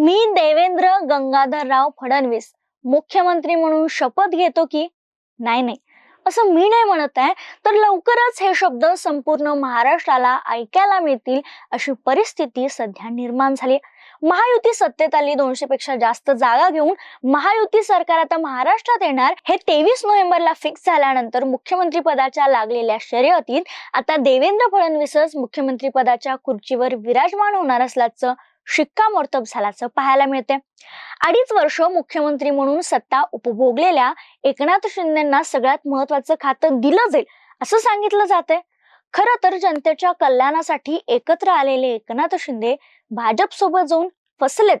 मी देवेंद्र गंगाधरराव फडणवीस मुख्यमंत्री म्हणून शपथ घेतो की नाही नाही. असं मी नाही म्हणत आहे तर लवकरच हे शब्द संपूर्ण महाराष्ट्राला ऐकायला मिळतील अशी परिस्थिती सध्या निर्माण झाली महायुती सत्तेत आली दोनशे पेक्षा जास्त जागा घेऊन महायुती सरकार आता महाराष्ट्रात येणार हे तेवीस नोव्हेंबरला फिक्स झाल्यानंतर मुख्यमंत्री पदाच्या लागलेल्या शर्यतीत आता देवेंद्र फडणवीसच मुख्यमंत्री पदाच्या खुर्चीवर विराजमान होणार असल्याचं शिक्कामोर्तब झाल्याचं पाहायला मिळते अडीच वर्ष मुख्यमंत्री म्हणून सत्ता उपभोगलेल्या एकनाथ शिंदेना सगळ्यात महत्वाचं खातं दिलं जाईल असं सांगितलं जातंय. खर तर जनतेच्या कल्याणासाठी एकत्र आलेले एकनाथ शिंदे भाजप सोबत जाऊन फसलेत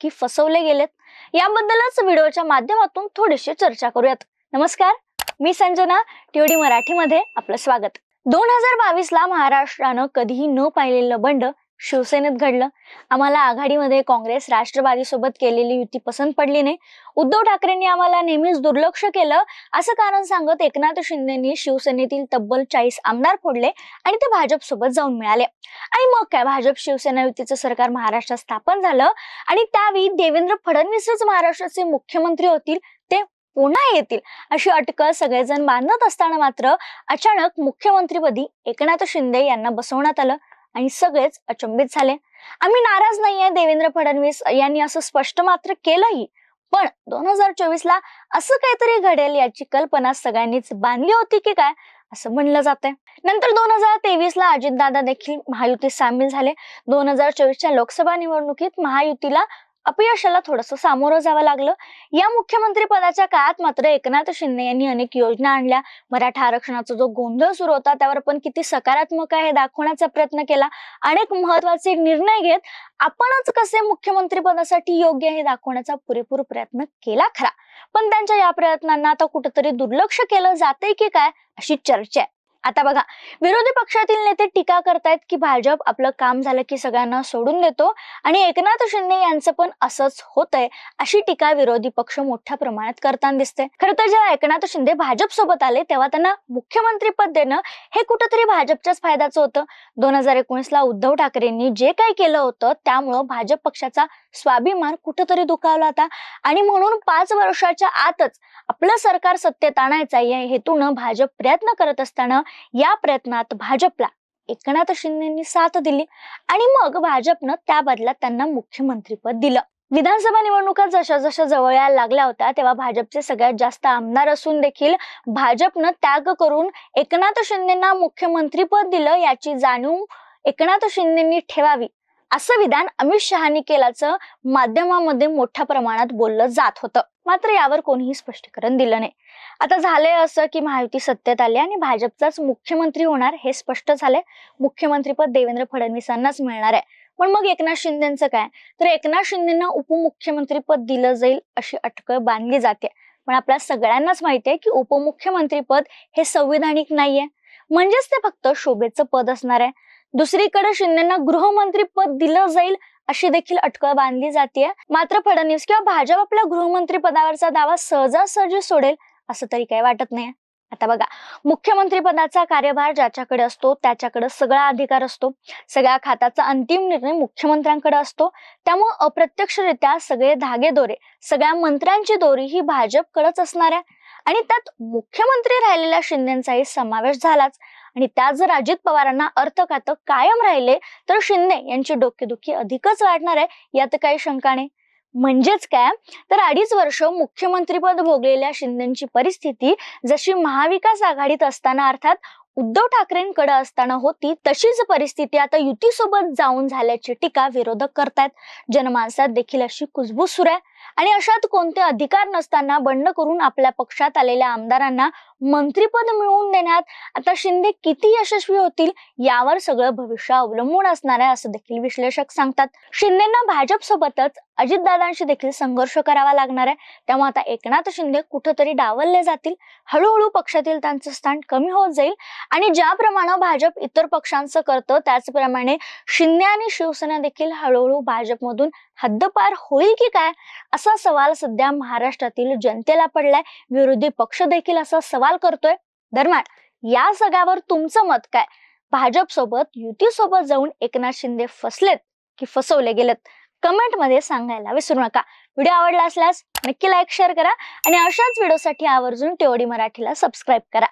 की फसवले गेलेत याबद्दलच व्हिडिओच्या माध्यमातून थोडीशी चर्चा करूयात. नमस्कार मी संजना टीओडी मराठीमध्ये आपलं स्वागत. दोन हजार बावीस ला महाराष्ट्रानं कधीही न पाहिलेलं बंड शिवसेनेत घडलं. आम्हाला आघाडीमध्ये काँग्रेस राष्ट्रवादी सोबत केलेली युती पसंत पडली नाही. उद्धव ठाकरेंनी आम्हाला नेहमीच दुर्लक्ष केलं. असं कारण सांगत एकनाथ शिंदेनी शिवसेनेतील तब्बल चाळीस आमदार फोडले आणि ते भाजप सोबत जाऊन मिळाले. आणि मग काय? भाजप शिवसेना युतीचं सरकार महाराष्ट्रात स्थापन झालं आणि त्यावेळी देवेंद्र फडणवीसच महाराष्ट्राचे मुख्यमंत्री होतील ते पुन्हा येतील अशी अटकळ सगळेजण बांधत असताना मात्र अचानक मुख्यमंत्रीपदी एकनाथ शिंदे यांना बसवण्यात आलं. आणि सगळेच अचंबित झाले. आम्ही नाराज नाहीये देवेंद्र फडणवीस यांनी असं स्पष्ट मात्र केलंही. पण दोन हजार चोवीस ला असं काहीतरी घडेल याची कल्पना सगळ्यांनीच बांधली होती की काय? असं म्हणलं जातंय. नंतर दोन हजार तेवीस ला अजितदादा देखील महायुतीत सामील झाले. दोन हजार चोवीसच्या लोकसभा निवडणुकीत महायुतीला अपयशाला थोडस सामोरं जावं लागलं. या मुख्यमंत्री पदाच्या काळात मात्र एकनाथ शिंदे यांनी अनेक योजना आणल्या. मराठा आरक्षणाचा जो गोंधळ सुरू होता त्यावर पण किती सकारात्मक आहे दाखवण्याचा प्रयत्न केला. अनेक महत्त्वाचे निर्णय घेत आपणच कसे मुख्यमंत्री पदासाठी योग्य हे दाखवण्याचा पुरेपूर प्रयत्न केला खरा. पण त्यांच्या या प्रयत्नांना आता कुठेतरी दुर्लक्ष केलं जाते की काय अशी चर्चा आहे. आता बघा विरोधी पक्षातील नेते टीका करतायत की भाजप आपलं काम झालं की सगळ्यांना सोडून देतो आणि एकनाथ शिंदे यांचं पण असंच होतंय अशी टीका विरोधी पक्ष मोठ्या प्रमाणात करताना दिसते खरं तर जेव्हा एकनाथ शिंदे भाजप सोबत आले तेव्हा त्यांना मुख्यमंत्री पद देणं हे कुठंतरी भाजपच्याच फायद्याचं होतं. दोन हजार एकोणीस ला उद्धव ठाकरेंनी जे काही केलं होतं त्यामुळं भाजप पक्षाचा स्वाभिमान कुठंतरी दुखावला होता. आणि म्हणून पाच वर्षाच्या आतच आपलं सरकार सत्तेत आणायचा या हेतून भाजप प्रयत्न करत असताना या प्रयत्नात भाजपला एकनाथ शिंदेनी साथ दिली आणि मग भाजपनं त्या बदल्यात त्यांना मुख्यमंत्रीपद दिलं. विधानसभा निवडणुका जशा जशा जवळ यायला लागल्या होत्या तेव्हा भाजपचे सगळ्यात जास्त आमदार असून देखील भाजपनं त्याग करून एकनाथ शिंदेना मुख्यमंत्रीपद दिलं याची जाणीव एकनाथ शिंदेनी ठेवावी. असं विधान अमित शहानी केल्याचं माध्यमामध्ये मोठ्या प्रमाणात बोललं जात होतं. मात्र यावर कोणीही स्पष्टीकरण दिलं नाही. आता झालंय असं की महायुती सत्तेत आली आणि भाजपचाच मुख्यमंत्री होणार हे स्पष्ट झालंय. मुख्यमंत्रीपद देवेंद्र फडणवीसांनाच मिळणार आहे. पण मग एकनाथ शिंदेचं काय? तर एकनाथ शिंदेना उपमुख्यमंत्रीपद दिलं जाईल अशी अटकळ बांधली जाते. पण आपल्या सगळ्यांनाच माहिती आहे की उपमुख्यमंत्रीपद हे संविधानिक नाहीये. म्हणजेच ते फक्त शोभेचं पद असणार आहे. दुसरीकडे शिंदेना गृहमंत्री पद दिलं जाईल अशी देखील अटकळ बांधली जाते मात्र फडणवीस किंवा भाजप आपल्या गृहमंत्री पदावरचा दावा सहजासहजी सोडेल असं तरी काही वाटत नाही. आता बघा मुख्यमंत्री पदाचा कार्यभार ज्याच्याकडे असतो त्याच्याकडे सगळा अधिकार असतो. सगळ्या खात्याचा अंतिम निर्णय मुख्यमंत्र्यांकडे असतो. त्यामुळे अप्रत्यक्षरित्या सगळे धागे दोरे सगळ्या मंत्र्यांची दोरी ही भाजपकडेच असणार आहे आणि त्यात मुख्यमंत्री राहिलेल्या शिंदेचाही समावेश झालाच. आणि त्यात जर अजित पवारांना अर्थ खातं कायम राहिले तर शिंदे यांची डोकेदुखी अधिकच वाढणार आहे यात काही शंका नाही. म्हणजेच काय? तर अडीच वर्ष मुख्यमंत्रीपद भोगलेल्या शिंदेची परिस्थिती जशी महाविकास आघाडीत असताना अर्थात उद्धव ठाकरेंकडे असताना होती तशीच परिस्थिती आता युतीसोबत जाऊन झाल्याची टीका विरोधक करतायत. जनमानसात देखील अशी कुजबूज सुरू आहे. आणि अशात कोणते अधिकार नसताना बंड करून आपल्या पक्षात आलेल्या आमदारांना मंत्रीपद मिळवून देण्यात आता शिंदे किती यशस्वी होतील यावर सगळं भविष्य अवलंबून असणार आहे असं देखील विश्लेषक सांगतात. शिंदेना भाजप सोबतच अजितदादांशी देखील संघर्ष करावा लागणार आहे. त्यामुळे आता एकनाथ शिंदे कुठंतरी डावलले जातील. हळूहळू पक्षातील त्यांचं स्थान कमी होत जाईल. आणि ज्याप्रमाणे भाजप इतर पक्षांचं करतं त्याचप्रमाणे शिंदे आणि शिवसेना देखील हळूहळू भाजपमधून हद्दपार होईल की काय? असा सवाल सध्या महाराष्ट्रातील जनतेला पडलाय. विरोधी पक्ष देखील असा सवाल करतोय. दरम्यान या सगळ्यावर तुमचं मत काय? भाजप सोबत युती सोबत जाऊन एकनाथ शिंदे फसलेत की फसवले गेलेत? कमेंटमध्ये सांगायला विसरू नका. व्हिडिओ आवडला असल्यास नक्की लाईक शेअर करा आणि अशाच व्हिडिओसाठी आवर्जून टेवडी मराठीला सबस्क्राईब करा.